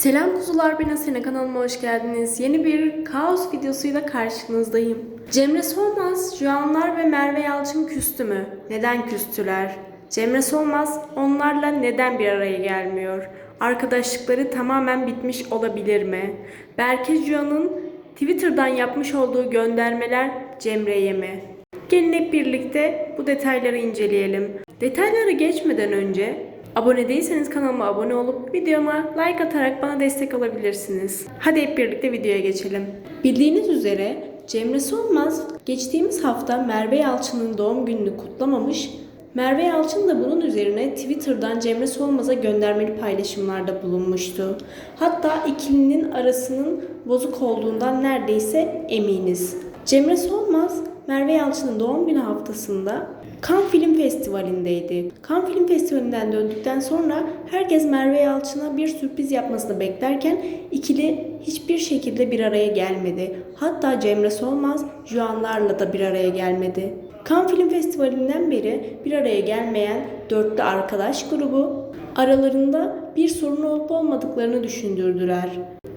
Selam kuzular ben Asena kanalıma hoş geldiniz. Yeni bir kaos videosuyla karşınızdayım. Cemre Solmaz, Juanlar ve Merve Yalçın küstü mü? Neden küstüler? Cemre Solmaz onlarla neden bir araya gelmiyor? Arkadaşlıkları tamamen bitmiş olabilir mi? Berke Juan'ın Twitter'dan yapmış olduğu göndermeler Cemre'ye mi? Gelin hep birlikte bu detayları inceleyelim. Detaylara geçmeden önce abone değilseniz kanalıma abone olup videoma like atarak bana destek olabilirsiniz. Hadi hep birlikte videoya geçelim. Bildiğiniz üzere Cemre Solmaz geçtiğimiz hafta Merve Yalçın'ın doğum gününü kutlamamış. Merve Yalçın da bunun üzerine Twitter'dan Cemre Solmaz'a göndermeli paylaşımlarda bulunmuştu. Hatta ikilinin arasının bozuk olduğundan neredeyse eminiz. Cemre Solmaz Merve Yalçın'ın doğum günü haftasında Cannes Film Festivali'ndeydi. Cannes Film Festivali'nden döndükten sonra herkes Merve Yalçın'a bir sürpriz yapmasını beklerken ikili hiçbir şekilde bir araya gelmedi. Hatta Cemre Solmaz Juanlarla da bir araya gelmedi. Cannes Film Festivali'nden beri bir araya gelmeyen dörtlü arkadaş grubu aralarında bir sorun olup olmadıklarını düşündürdüler.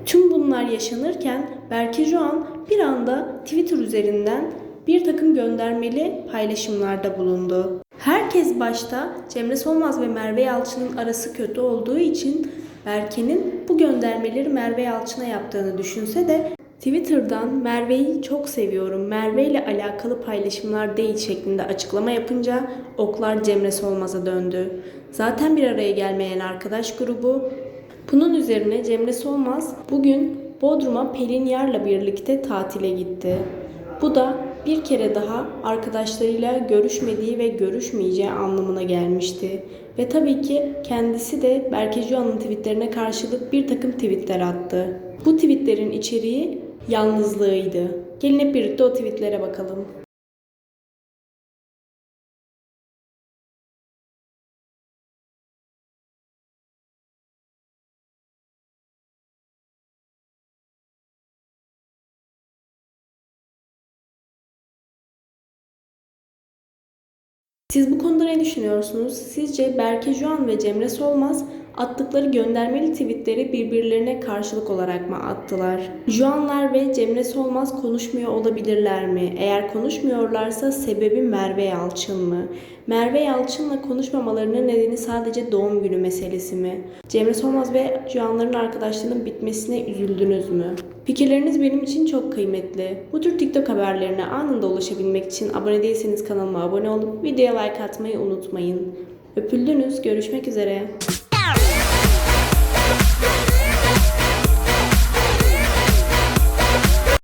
Tüm bunlar yaşanırken Berke Joan bir anda Twitter üzerinden bir takım göndermeli paylaşımlarda bulundu. Herkes başta Cemre Solmaz ve Merve Yalçın'ın arası kötü olduğu için Berke'nin bu göndermeleri Merve Yalçın'a yaptığını düşünse de Twitter'dan Merve'yi çok seviyorum, Merve ile alakalı paylaşımlar değil şeklinde açıklama yapınca oklar Cemre Solmaz'a döndü. Zaten bir araya gelmeyen arkadaş grubu bunun üzerine Cemre Solmaz bugün Bodrum'a Pelin Yar'la birlikte tatile gitti. Bu da bir kere daha arkadaşlarıyla görüşmediği ve görüşmeyeceği anlamına gelmişti. Ve tabii ki kendisi de Berke Juan'ın tweetlerine karşılık bir takım tweetler attı. Bu tweetlerin içeriği yalnızlığıydı. Gelin hep birlikte o tweetlere bakalım. Siz bu konuda ne düşünüyorsunuz? Sizce Berke Juan ve Cemre Solmaz attıkları göndermeli tweetleri birbirlerine karşılık olarak mı attılar? Juanlar ve Cemre Solmaz konuşmuyor olabilirler mi? Eğer konuşmuyorlarsa sebebi Merve Yalçın mı? Merve Yalçın'la konuşmamalarının nedeni sadece doğum günü meselesi mi? Cemre Solmaz ve Juanların arkadaşlığının bitmesine üzüldünüz mü? Fikirleriniz benim için çok kıymetli. Bu tür TikTok haberlerine anında ulaşabilmek için abone değilseniz kanalıma abone olup videoya like atmayı unutmayın. Öpüldünüz. Görüşmek üzere.